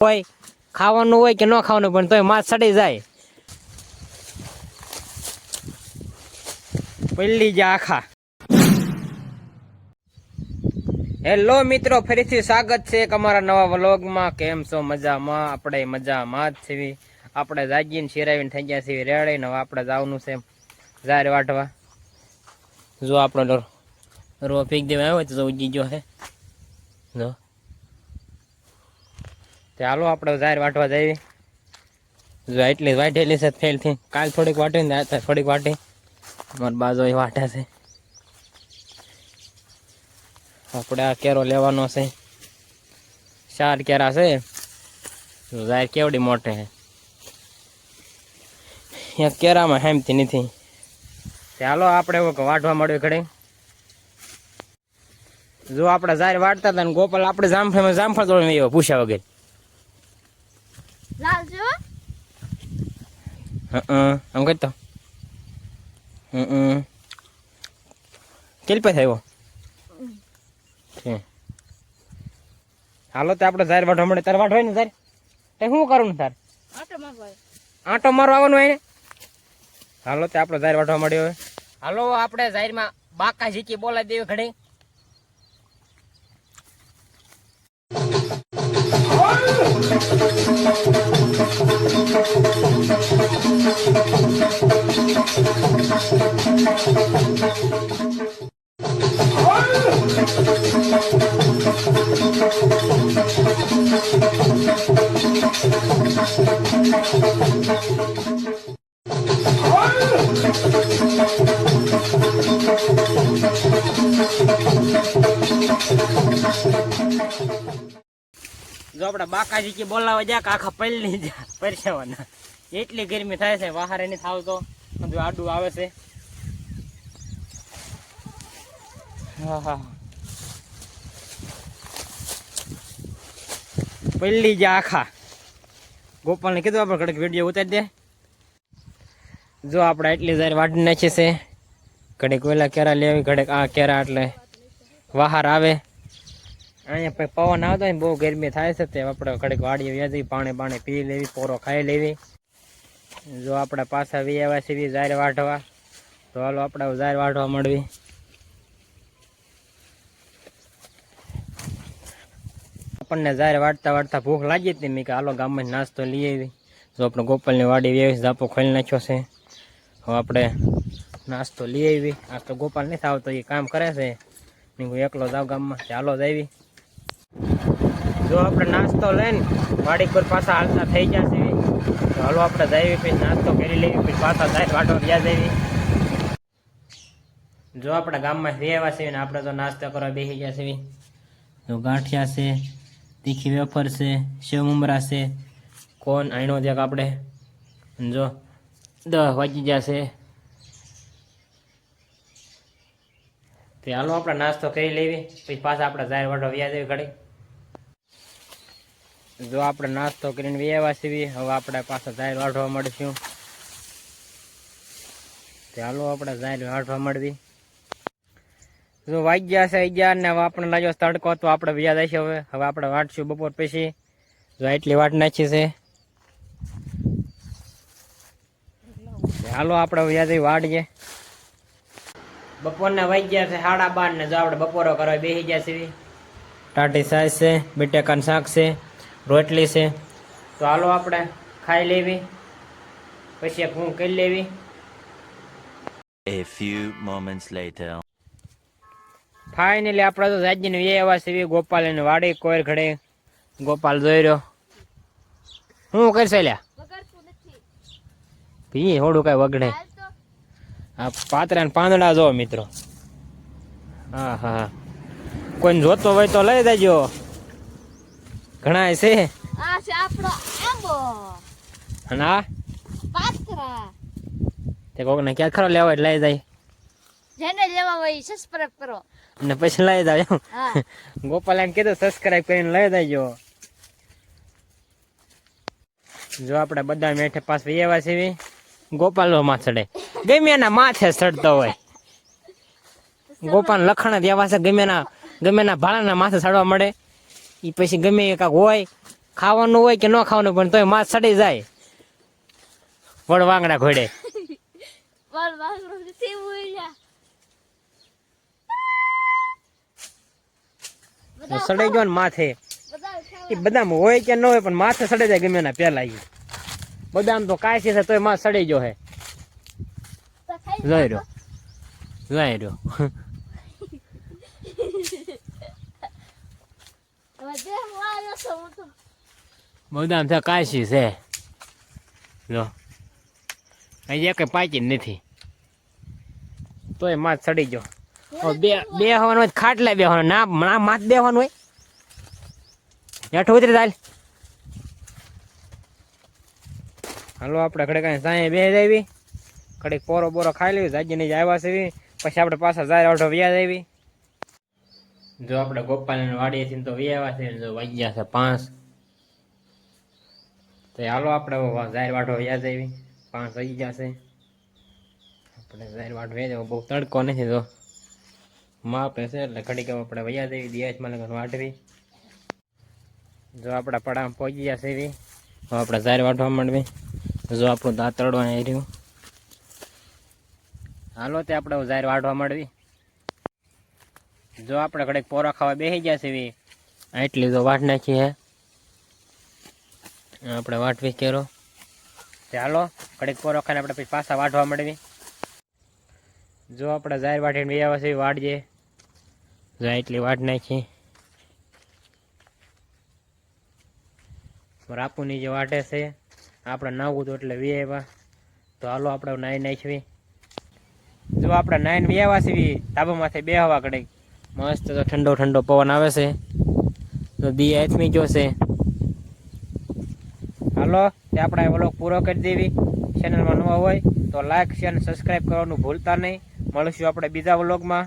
હોય, ખાવાનું હોય કે ન ખાવાનું, પણ તોય માছ સડી જાય. પલ્લી જા આખા. હેલો મિત્રો, ફરીથી સ્વાગત છે એક અમારા નવા વ્લોગમાં. કેમ છો? મજામાં? આપણે મજામાં જ છીએ. આપણે જાગીને શિરાવીને થઈ ગયા છીએ રેડાઈને હવે આપણે જવાનું છે ઝાર વાટવા જો આપણો રો ફીક દેવા આવ્યો તો ઉજી જો હે. જો. તે હાલો, આપણે જાહેર વાટવા જઈએ. જો એટલી વાટેલી છે ફેલથી કાલ થોડીક વાટી ને થોડીક વાટી. મારી બાજુ એ વાટે છે. આપણે આ કેરો લેવાનો છે. ચાર કેરા છે. જાહેર કેવડી મોટે છે. એક કેરામાં હેમતી નથી. ચાલો આપણે વાટવા મળ્યું ઘડે જો આપણે જાહેર વાટતા હતા ને ગોપાલ, આપણે જામફળમાં જામફળ તોડીને પૂછ્યા વગર. લાવજો હં આમ કરતો હમ કેટલી કેલ આવ્યો છે હાલો તો આપણે ઝાર વાટવા મળે તાર હોય ને ઝાર એ શું કરું ને તાર આટો માં આંટો મારવા આવવાનું હોય ને હાલો તે આપણે ઝાર વાઢવા મળ્યો હવે હાલો આપણે ઝારમાં બાકા શીખી બોલાવી દેવી ઘડી જો આપણે બાકા શીખી બોલાવા જા કે આખા પૈલી જા પરસેવાના. એટલી ગરમી થાય છે બહાર નહીં થાવ તો. આડું આવે છે. પલ્લી જા આખા. ગોપાલને કીધું આપણે કડક વીડિયો ઉતારી દે. જો આપણે એટલી જાર વાટી નાખીએ છે. ઘડીક ઓલા કેરા લેવી, ઘડીક આ કેરા એટલે વહાર આવે. અહીંયા પછી પવન આવતો હોય ને બહુ ગરમી થાય છે તે આપણે ઘડીક વાડીએ વ્યાજી પાણી પાણી પી લેવી, પોરો ખાઈ લેવી. જો આપણે પાછા વી આવ્યા છીએ જાર વાઢવા, તો હાલો આપણે જાર વાઢવા મળવી આપણને જાર વાટતા વાટતા ભૂખ લાગી હતી મેં કે હાલો ગામમાં જ નાસ્તો લઈ આવી. જો આપણે ગોપાલની વાડી વ્યવસ્થિત ઝાપો ખોલી નાખ્યો છે. હવે આપણે નાસ્તો લઈ આવી. આ તો ગોપાલ નથી આવતો, એ કામ કરે છે. મેં કીધું, એકલો જાવ ગામમાં. ચાલો જ આવી. જો આપણે નાસ્તો લઈને વાડી પર પાછા હાલતા થઈ જશે તો હાલો આપણે જઈએ પછી નાસ્તો કરી લેવી પછી પાછા જાય, વાટો ગયા જઈએ જો આપણે ગામમાં રહેવા છે ને આપણે તો નાસ્તો કરવા બેસી ગયા છે તો ગાંઠિયા છે, તીખી વેફર છે, સેવ મુમરા છે કોણ આઈનો દેખ આપણે? જો દસ વાગી ગયા છે. તે હાલો આપણે નાસ્તો કરી લેવી. પછી પાછા આપણે જાહેર વાટો વ્યાજ ઘડી જો આપણે નાસ્તો કરીને વ્યાવા સીવી હવે આપણે પાછા જાહેર વાટવા મળશું. તે હાલો આપણે જાહેર વાટવા મળવી જો વાગ્યા છે અગિયાર ને હવે આપણે લાગ્યો તડકો, તો આપણે વ્યાજ હશે હવે. હવે આપણે વાટશું બપોર પછી. જો એટલી વાટ નાખી છે. ચાલો આપણે વ્યાજ વાડીએ. બપોરના વાગ્યા છે સાડા બાર ને જો આપણે બપોરો કરવા બેસી ગયા છે. ટાટી સાઈઝ છે બટેકાનું શાક છે રોટલી છે. તો હાલો આપણે ખાઈ લેવી પછી એક હું કરી લેવી. A few moments later. Finally આપણે તો જાજીને વે એવા છે ગોપાલ એને વાડી કોઈ ઘડે. ગોપાલ જોઈ રહ્યો. હું કરશે લ્યા? ભી થોડું કઈ વગડે. આ પાતરા ને પાંદડા જો મિત્રો. હા હા કોઈને જોતો હોય તો લઈ દેજો. ઘણા છે. આ છે આપણો આંબો. અને આ? પાતરા. તે કોકને ક્યાં ખરો લેવા એટલે લઈ જાય. જેને લેવા હોય સબસ્ક્રાઇબ કરો. અને પછી લઈ જાય ગોપાલ એમ કીધું સબસ્ક્રાઇબ કરીને લઈ દેજો. જો આપણે બધા મેઠે પાસ એવા છે ગોપાલમાં ચડે ગમે એના માથે ચડતો હોય. ગોપાલ લખણ એવા છે ગમે ના ગમે ના ભાડાના માથે ચડવા મળે. એ પછી ગમે એ કાંક હોય ખાવાનું હોય કે ન ખાવાનું પણ તોય માથ સડી જાય. વડ વાંગડા ઘોડે. સડાઈ ગયો ને માથે. એ બદામ હોય કે ન હોય પણ માથે સડાઈ જાય ગમે એના પહેલા એ બદામ તો કાંઈ છે તોય માથ સડી ગયો હે. જોઈ રહ્યો જોઈ રહ્યો બદામ છે કાશી છે જો અહીંયા કઈ પાકી નથી તોય માથ સડી ગયો બે બે હવાનું હોય ખાટલા બેહવાનું ના ના માથ બેહવાનું હોય હેઠું ઉતરી ચાલ હાલો આપણે ઘડે કાંઈ સાંજે બે આવી ઘડીક પોરો બોરો ખાઈ લેવી જાજી નહીં આવ્યા છે પછી આપણે પાછા જાય ઓઢો વ્યાજ આવી જો આપણે ગોપાલ વાડીએથી તો વ્યાવા છે જો વાગ્યા છે પાંચ. તો હાલો આપણે જાહેર વાઢો વ્યાજ આવી પાંચ વાગી ગયા છે. આપણે જાહેર વાઢો વ્યાજ બહુ તડકો નથી તો માપે છે એટલે ઘડીક આપણે વ્યાજ આવી દિયાજમાં લગન વાઢવી. જો આપણા પડામાં પહોંચી છે એવી. આપણે જાહેર વાઢવા માંડવી. જો આપણું દાંતરડવા રહ્યું. હાલો, તે આપણે જાહેર વાઢવા માંડવી. જો આપણે ઘડીક પોરા ખાવા બેસી ગયા છે એટલી તો વાટ નાખી હે. આપણે વાટવી કેરો. ચાલો ઘડીક પોરો ખાઈને આપણે પછી પાછા વાટવા માંડવી. જો આપણે જાહેર વાટીને બે આવે છે વાટજે એટલી વાટ નાખી. રાપુની જે વાટે છે, આપણે નાવું તો એટલે વી આવ્યા. તો હાલો, આપણે નાઈ નાખવી. જો આપણે નાઈન બે આવ્યા છીએ તાબામાંથી બે હવા ઘડીક મસ્ત તો ઠંડો ઠંડો પવન આવે છે. તો દી આથમી જોશે હાલો તે આપણે વ્લોગ પૂરો કરી દેવી. ચેનલમાં નવા હોય તો લાઈક શેર અને સબસ્ક્રાઈબ કરવાનું ભૂલતા નહીં. મળીશું આપણે બીજા વ્લોગમાં.